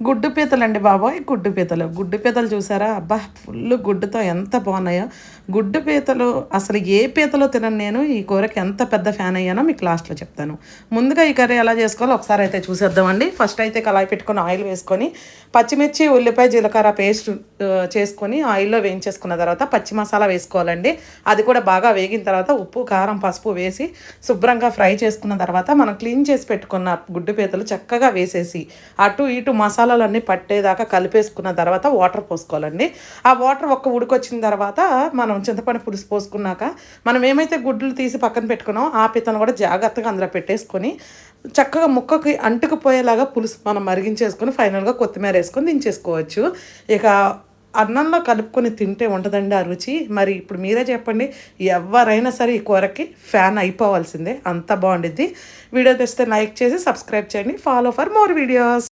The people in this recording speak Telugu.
గుడ్డు పీతలు అండి బాబోయ్ గుడ్డు పీతలు. గుడ్డు పీతలు చూసారా? అబ్బా ఫుల్ గుడ్డుతో ఎంత బాగున్నాయో. గుడ్డు పీతలు అసలు ఏ పీతలో తినను నేను? ఈ కూరకి ఎంత పెద్ద ఫ్యాన్ అయ్యానో మీకు లాస్ట్లో చెప్తాను. ముందుగా ఈ కర్రీ ఎలా చేసుకోవాలో ఒకసారి అయితే చూసేద్దామండి. ఫస్ట్ అయితే కళాయి పెట్టుకొని ఆయిల్ వేసుకొని పచ్చిమిర్చి ఉల్లిపాయ జీలకర్ర పేస్ట్ చేసుకొని ఆయిల్లో వేయించేసుకున్న తర్వాత పచ్చి మసాలా వేసుకోవాలండి. అది కూడా బాగా వేగిన తర్వాత ఉప్పు కారం పసుపు వేసి శుభ్రంగా ఫ్రై చేసుకున్న తర్వాత మనం క్లీన్ చేసి పెట్టుకున్న గుడ్డు పీతలు చక్కగా వేసేసి అటు ఇటు మసాలా మసాలాలన్నీ పట్టేదాకా కలిపేసుకున్న తర్వాత వాటర్ పోసుకోవాలండి. ఆ వాటర్ ఒక్క ఉడికొచ్చిన తర్వాత మనం చింతపండు పులుసు పోసుకున్నాక మనం ఏమైతే గుడ్లు తీసి పక్కన పెట్టుకున్నామో ఆ పీతను కూడా జాగ్రత్తగా అందులో పెట్టేసుకొని చక్కగా ముక్కకి అంటుకుపోయేలాగా పులుసు మనం మరిగించేసుకొని ఫైనల్గా కొత్తిమీర వేసుకొని దించేసుకోవచ్చు. ఇక అన్నంలో కలుపుకొని తింటే ఉంటుందండి ఆ రుచి. మరి ఇప్పుడు మీరే చెప్పండి ఎవరైనా సరే ఈ కూరకి ఫ్యాన్ అయిపోవాల్సిందే అంత బాగుండిద్ది. వీడియో తెస్తే లైక్ చేసి సబ్స్క్రైబ్ చేయండి. Follow for more videos